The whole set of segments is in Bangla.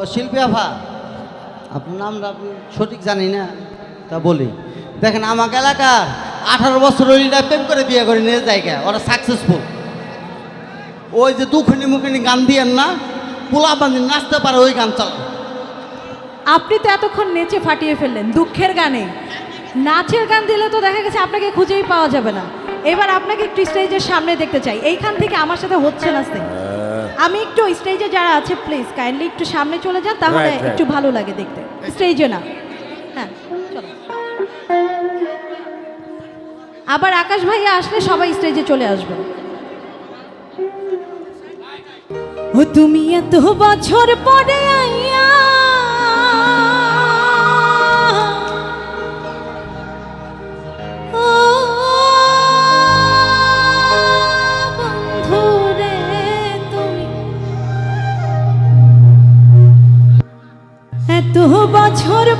ও শিল্পী আফা আপনার নামটা আপনি সঠিক জানি না, তা বলি। দেখেন, আমাকে এলাকার আঠারো বছর ওইটা প্রেম করে বিয়ে করে নিয়ে জায়গা, ওরা সাকসেসফুল ওই যে দুখনি মুখনি গান দিয়েন না, পোলা বান্ধি নাচতে পারে, ওই গান চালা আপনি তো এতক্ষণ নেচে ফাটিয়ে ফেললেন, দুঃখের গানে। নাচের গান দিলে তো দেখা গেছে আপনাকে খুঁজেই পাওয়া যাবে না। এবার আপনাকে একটু স্টেজের সামনে দেখতে চাই, এইখান থেকে আমার সাথে হচ্ছে না। আমি একটু স্টেজে যারা আছে প্লিজ কাইন্ডলি একটু সামনে চলে যান তাহলে Right, right. একটু ভালো লাগে দেখতে। স্টেজে না। হ্যাঁ চলো। আবার আকাশ ভাইয়া আসলে সবাই স্টেজে চলে আসবে। ও তুমি এত বছর পরে আইয়া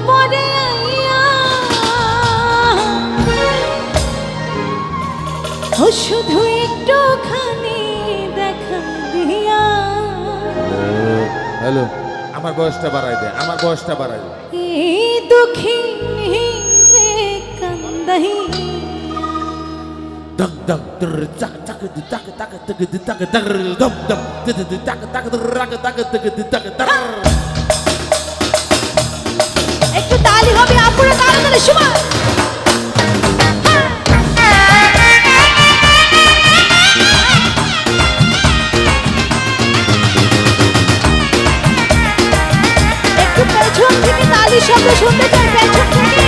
পরে আইয়া ও শুধু একটুখানি দেখা দিয়া। হ্যালো আমার বয়সটা বাড়াই দে আমার বয়সটা বাড়াই দে। এই দুঃখী রে কান্দাইয়া দম দম দর চাক চাক দি তাক তাক তক দি তাক দর দম দম দি দি দি তাক তাক দর তালি তাড়াতাড়ি সময় একটু পেছন থেকে তালি শব্দ শুনতে চাই পেছন থেকে।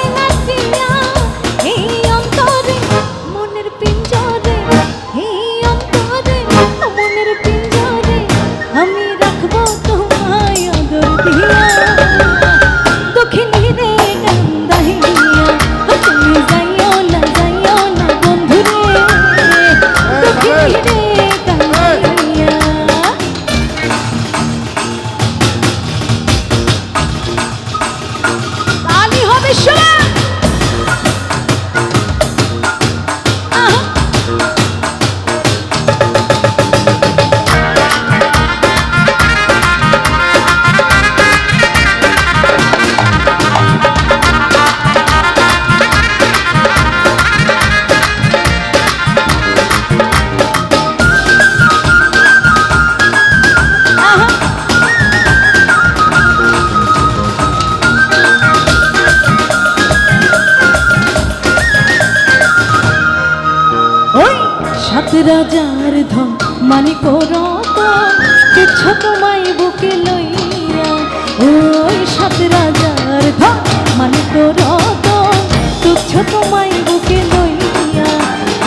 রাজার ধন মানে করত তোমায় বুকে লইয়া। ওই সাত রাজার ধন মানে করত তুচ্ছ তোমায় বুকে লইয়া।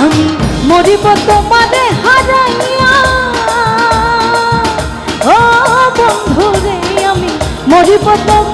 আমি মরিব তোমারে হারাইয়া। ও বন্ধুরে, আমি মরিব তোমারে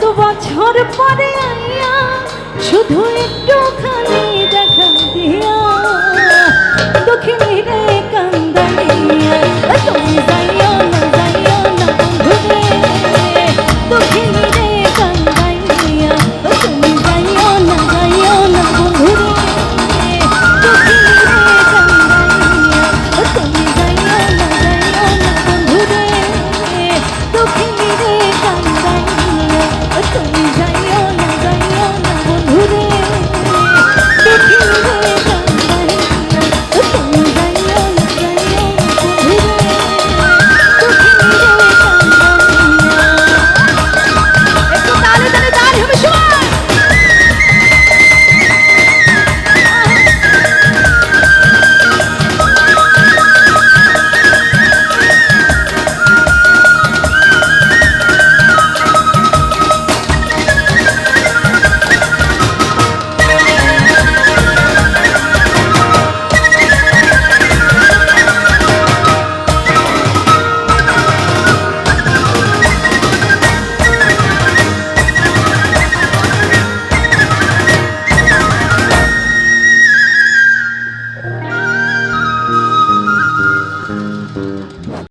এত বছর পরে আইয়া শুধু একটুখানি